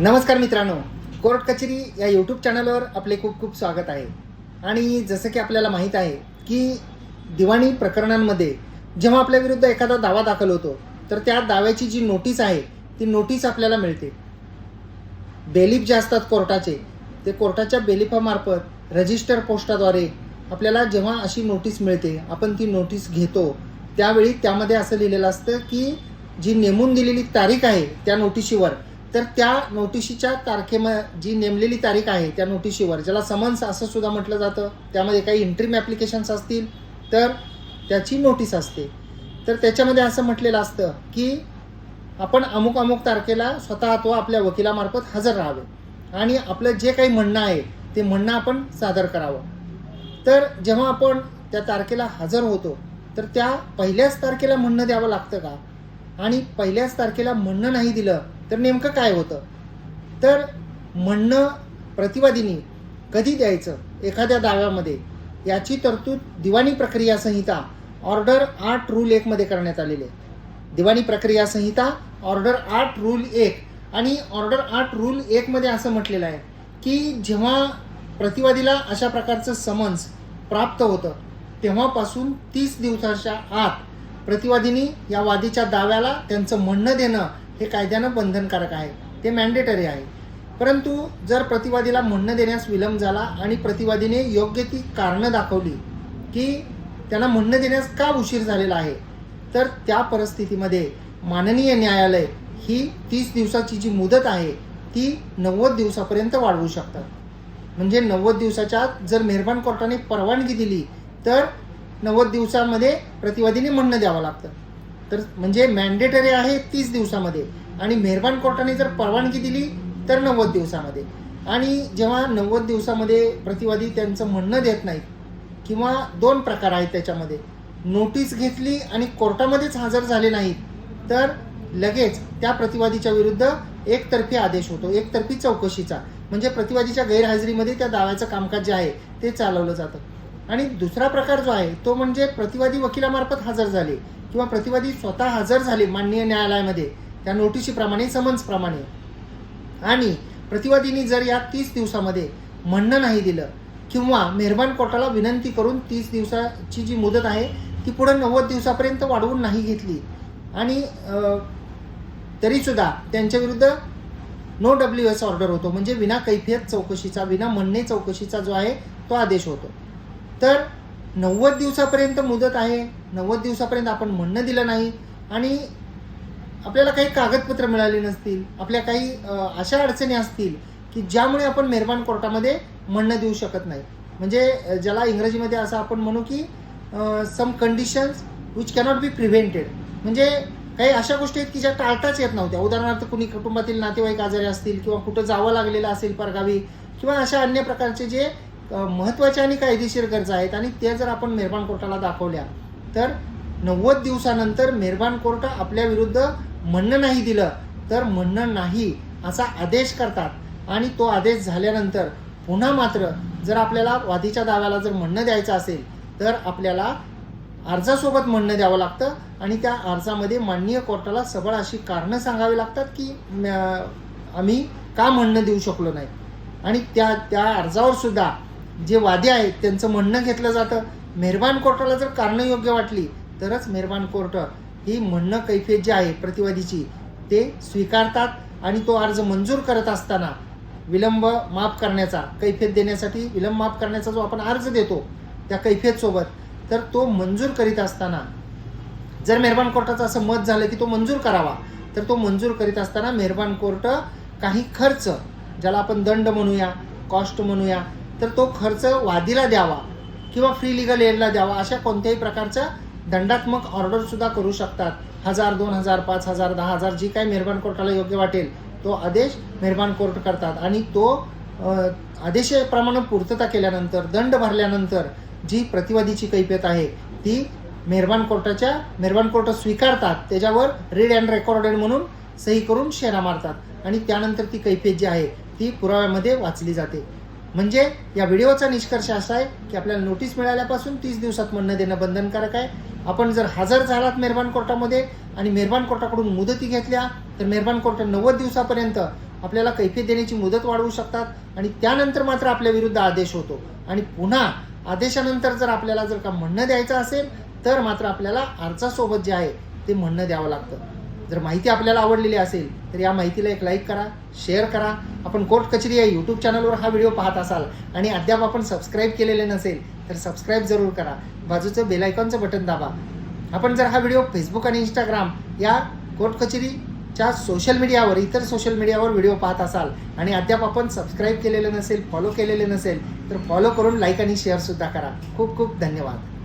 नमस्कार मित्रांनो. कोर्ट कचेरी या यूट्यूब चॅनलवर आपले खूप खूप स्वागत आहे. आणि जसं की आपल्याला माहीत आहे की दिवाणी प्रकरणांमध्ये जेव्हा आपल्या विरुद्ध एखादा दावा दाखल होतो तर त्या दाव्याची जी नोटीस आहे ती नोटीस आपल्याला मिळते. बेलीफ जे असतात कोर्टाचे ते कोर्टाच्या बेलिफामार्फत रजिस्टर पोस्टाद्वारे आपल्याला जेव्हा अशी नोटीस मिळते आपण ती नोटीस घेतो त्यावेळी त्यामध्ये असं लिहिलेलं असतं की जी नेमून दिलेली तारीख आहे त्या नोटिशीवर तर त्या नोटिशीच्या तारखेम जी नेमलेली तारीख आहे त्या नोटिशीवर ज्याला समन्स असं सुद्धा म्हटलं जातं त्यामध्ये काही इंट्रीम ॲप्लिकेशन्स असतील तर त्याची नोटीस असते. तर त्याच्यामध्ये असं म्हटलेलं असतं की आपण अमुक अमुक तारखेला स्वतः तो आपल्या वकिलामार्फत हजर राहावे. आणि आपलं जे काही म्हणणं आहे ते म्हणणं आपण सादर करावं. तर जेव्हा आपण त्या तारखेला हजर होतो तर त्या पहिल्याच तारखेला म्हणणं द्यावं लागतं का? आणि पहिल्याच तारखेला म्हणणं नाही दिलं तर नेमकं काय होतं? तर म्हणणं प्रतिवादीनी कधी द्यायचं? एखाद्या दाव्यामध्ये. याची तरतूद दिवाणी प्रक्रिया संहिता ऑर्डर आठ रूल एकमध्ये करण्यात आलेली आहे. दिवाणी प्रक्रिया संहिता ऑर्डर आठ रूल एक आणि ऑर्डर आठ रूल एकमध्ये असं म्हटलेलं आहे की जेव्हा प्रतिवादीला अशा प्रकारचं समन्स प्राप्त होतं तेव्हापासून तीस दिवसाच्या आत प्रतिवादीनी या वादीच्या दाव्याला त्यांचं म्हणणं देणं हे कायद्यानं बंधनकारक आहे. ते मॅन्डेटरी आहे. परंतु जर प्रतिवादीला म्हणणं देण्यास विलंब झाला आणि प्रतिवादीने योग्य ती कारणं दाखवली की त्यांना म्हणणं देण्यास का उशीर झालेला आहे तर त्या परिस्थितीमध्ये माननीय न्यायालय ही तीस दिवसाची जी मुदत आहे ती नव्वद दिवसापर्यंत वाढवू शकतात. म्हणजे नव्वद दिवसाच्या जर मेहरबान कोर्टाने परवानगी दिली तर नव्वद दिवसामध्ये प्रतिवादीने म्हणणं द्यावं लागतं. तर म्हणजे मॅन्डेटरी आहे तीस दिवसामध्ये. आणि मेहरबान कोर्टाने जर परवानगी दिली तर नव्वद दिवसामध्ये. आणि जेव्हा नव्वद दिवसामध्ये प्रतिवादी त्यांचं म्हणणं देत नाहीत किंवा दोन प्रकार आहेत त्याच्यामध्ये. नोटीस घेतली आणि कोर्टामध्येच हजर झाले नाहीत तर लगेच त्या प्रतिवादीच्या विरुद्ध एकतर्फी आदेश होतो एकतर्फी चौकशीचा. म्हणजे प्रतिवादीच्या गैरहजेरीमध्ये त्या दाव्याचं कामकाज जे आहे ते चालवलं जातं. आणि दुसरा प्रकार जो आहे तो म्हणजे प्रतिवादी वकिलामार्फत हजर झाले किंवा प्रतिवादी स्वतः हजर झाले माननीय न्यायालयामध्ये त्या नोटिशीप्रमाणे समन्सप्रमाणे आणि प्रतिवादींनी जर या तीस दिवसामध्ये म्हणणं नाही दिलं किंवा मेहरबान कोर्टाला विनंती करून तीस दिवसाची जी मुदत आहे ती पुढे नव्वद दिवसापर्यंत वाढवून नाही घेतली. आणि तरीसुद्धा त्यांच्याविरुद्ध नो डब्ल्यू एस ऑर्डर होतो. म्हणजे विना कैफियत चौकशीचा विना म्हणणे चौकशीचा जो आहे तो आदेश होतो. तर नव्वद दिवसापर्यंत मुदत आहे. नव्वद दिवसापर्यंत आपण म्हणणं दिलं नाही. आणि आपल्याला काही कागदपत्र मिळाली नसतील आपल्या काही अशा अडचणी असतील की ज्यामुळे आपण मेहरबान कोर्टामध्ये म्हणणं देऊ शकत नाही. म्हणजे ज्याला इंग्रजीमध्ये असं आपण म्हणू की some conditions which cannot be prevented म्हणजे काही अशा गोष्टी आहेत की ज्या टाळताच येत नव्हत्या. उदाहरणार्थ कुणी कुटुंबातील नातेवाईक आजारी असतील किंवा कुठं जावं लागलेलं असेल परगावी किंवा अशा अन्य प्रकारचे जे महत्त्वाच्या आणि कायदेशीर गरजा आहेत आणि त्या जर आपण मेहरबान कोर्टाला दाखवल्या तर नव्वद दिवसानंतर मेहरबान कोर्ट आपल्या विरुद्ध म्हणणं नाही दिलं तर म्हणणं नाही असा आदेश करतात. आणि तो आदेश झाल्यानंतर पुन्हा मात्र जर आपल्याला वादीच्या दाव्याला जर म्हणणं द्यायचं असेल तर आपल्याला अर्जासोबत म्हणणं द्यावं लागतं आणि त्या अर्जामध्ये माननीय कोर्टाला सबळ अशी कारणं सांगावी लागतात की आम्ही का म्हणणं देऊ शकलो नाही? आणि त्या त्या अर्जावर सुद्धा जे वादी आहेत त्यांचं म्हणणं घेतलं जातं. मेहरबान कोर्टाला जर कारणं योग्य वाटली तरच मेहरबान कोर्ट ही म्हणणं कैफियत जी आहे प्रतिवादीची ते स्वीकारतात आणि तो अर्ज मंजूर करत असताना विलंब माफ करण्याचा कैफियत देण्यासाठी विलंब माफ करण्याचा जो आपण अर्ज देतो त्या कैफियतसोबत तर तो मंजूर करीत असताना जर मेहरबान कोर्टाचं असं मत झालं की तो मंजूर करावा तर तो मंजूर करीत असताना मेहरबान कोर्ट काही खर्च ज्याला आपण दंड म्हणूया कॉस्ट म्हणूया तर तो खर्च वादीला द्यावा किंवा फ्री लिगल एडला द्यावा अशा कोणत्याही प्रकारच्या दंडात्मक ऑर्डरसुद्धा करू शकतात. हजार दोन हजार पाच हजार दहा हजार जी काही मेहरबान कोर्टाला योग्य वाटेल तो आदेश मेहरबान कोर्ट करतात. आणि तो आदेशाप्रमाणे पूर्तता केल्यानंतर दंड भरल्यानंतर जी प्रतिवादीची कैफियत आहे ती मेहरबान कोर्टाच्या मेहरबान कोर्ट स्वीकारतात. त्याच्यावर रीड अँड रेकॉर्डेड म्हणून सही करून शेरा मारतात. आणि त्यानंतर ती कैफियत जी आहे ती पुराव्यामध्ये वाचली जाते. म्हणजे या व्हिडिओचा निष्कर्ष असा आहे की आपल्याला नोटीस मिळाल्यापासून तीस दिवसात म्हणणं देणं बंधनकारक आहे. आपण जर हजर झालात मेहरबान कोर्टामध्ये आणि मेहरबान कोर्टाकडून मुदती घेतल्या तर मेहरबान कोर्ट नव्वद दिवसापर्यंत आपल्याला कैफियत देण्याची मुदत वाढवू शकतात आणि त्यानंतर मात्र आपल्या विरुद्ध आदेश होतो. आणि पुन्हा आदेशानंतर जर आपल्याला जर का म्हणणं द्यायचं असेल तर मात्र आपल्याला अर्जासोबत जे आहे ते म्हणणं द्यावं लागतं. जर माहिती आपल्याला आवडलेली असेल तर या माहितीला एक लाईक करा शेअर करा. आपण कोर्ट कचेरी या यूट्यूब चॅनलवर हा व्हिडिओ पाहत असाल आणि अद्याप आपण सबस्क्राईब केलेले नसेल तर सबस्क्राईब जरूर करा. बाजूचं बेलायकॉनचं बटन दाबा. आपण जर हा व्हिडिओ फेसबुक आणि इंस्टाग्राम या कोर्ट कचेरीच्या सोशल मीडियावर इतर सोशल मीडियावर व्हिडिओ पाहत असाल आणि अद्याप आपण सबस्क्राईब केलेलं नसेल फॉलो केलेले नसेल तर फॉलो करून लाईक आणि शेअरसुद्धा करा. खूप खूप धन्यवाद.